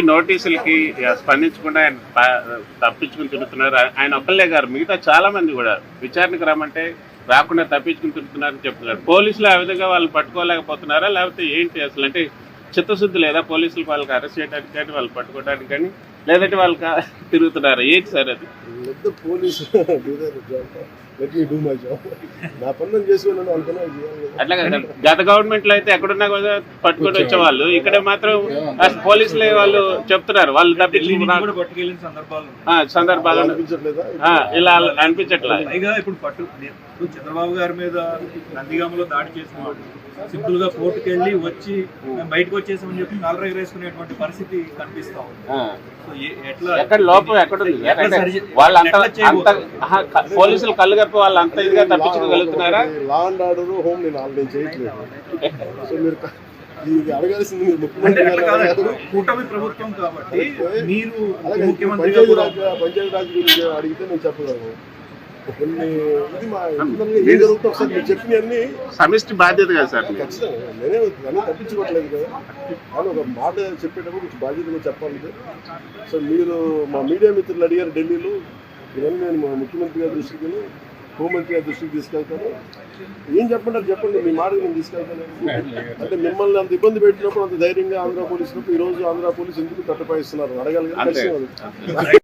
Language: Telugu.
నోటీసులకి స్పందించకుండా ఆయన తప్పించుకుని తిరుగుతున్నారు. ఆయన ఒక్కళ్ళే గారు మిగతా చాలా మంది కూడా విచారణకు రమ్మంటే రాకుండా తప్పించుకుని తిరుగుతున్నారని చెప్తున్నారు. పోలీసులు ఆ విధంగా వాళ్ళు పట్టుకోలేకపోతున్నారా? లేకపోతే ఏంటి అసలు? అంటే చిత్తశుద్ధి లేదా? పోలీసులు వాళ్ళకి అరెస్ట్ చేయడానికి కానీ వాళ్ళు పట్టుకోవడానికి కానీ లేదంటే వాళ్ళు తిరుగుతున్నారా? ఏంటి సార్ అది? Their job. Let me do my job. నా పని నేను చేసుకున్నాను అనుకున్నా. అట్లా కాదు. గత గవర్నమెంట్లో అయితే ఎక్కడున్నా కూడా పట్టుకొని వచ్చేవాళ్ళు ఇక్కడ మాత్రం పోలీసులే వాళ్ళు చెప్తున్నారు వాళ్ళు తప్పించుకున్నారు కూడా పట్టుకెళ్ళిన సందర్భాలు ఉన్నాయి. ఆ, సందర్భాలు అనిపించట్లేదా ఇలా అనిపించట్లా పైగా ఇప్పుడు పట్టు చంద్రబాబు గారి మీద నందిగామలో దాడి చేసిన వాడు సింపుల్గా కోర్టుకు వెళ్ళి వచ్చి బయటకు వచ్చేసామని చెప్పి కాలర్ ఎగరేసుకునేటువంటి పరిస్థితి కనిపిస్తా ఉంది ఎట్లా ఎక్కడ లోపం ఎక్కడ ఉంది ఎక్కడ పోలీసులు కళ్ళు కప్పి వాళ్ళు అంత ఇదిగా తప్పించుకోగలుగుతున్నారా? లా అండ్ ఆర్డర్ హోమ్ నేను ఆల్రెడీ చేయట్లేదు. సో మీరు ఇది అడగాల్సింది మీరు అంటే ముఖ్యమంత్రి అట్లా గారు కాదు. అడగాలి. ఇప్పుడు కూటమి ప్రభుత్వం కాబట్టి మీరు అలాగే ముఖ్యమంత్రిగా పంచాయతీ కూడా రాజ్ పంచాయతీ రాజ్ గురించి అడిగితే నేను చెప్పగలను. కొన్ని ఇది మా internal గా ఏం జరుగుతుందో ఒకసారి మీరు చెప్పినవన్నీ సమిష్టి బాధ్యత కదా సార్. ఖచ్చితంగా. నేనే అన్నీ తప్పించుకోవట్లేదు కదా. ఒక మాట చెప్పేటప్పుడు కొంచెం బాధ్యతగా చెప్పాలి. సో మీరు మా మీడియా మిత్రులు అడిగారు ఢిల్లీలో. ఇవన్నీ నేను మా ముఖ్యమంత్రి గారి దృష్టికి హోంమంత్రి గారి దృష్టికి తీసుకెళ్తాను. ఏం చెప్పంటారు చెప్పండి మీ మాట నేను తీసుకెళ్తాను. అంటే మిమ్మల్ని అంత ఇబ్బంది పెట్టినప్పుడు అంత ధైర్యంగా ఆంధ్ర పోలీసులకు ఈ రోజు ఆంధ్ర పోలీసు ఎందుకు తట్టపాయిస్తున్నారు? అడగాలి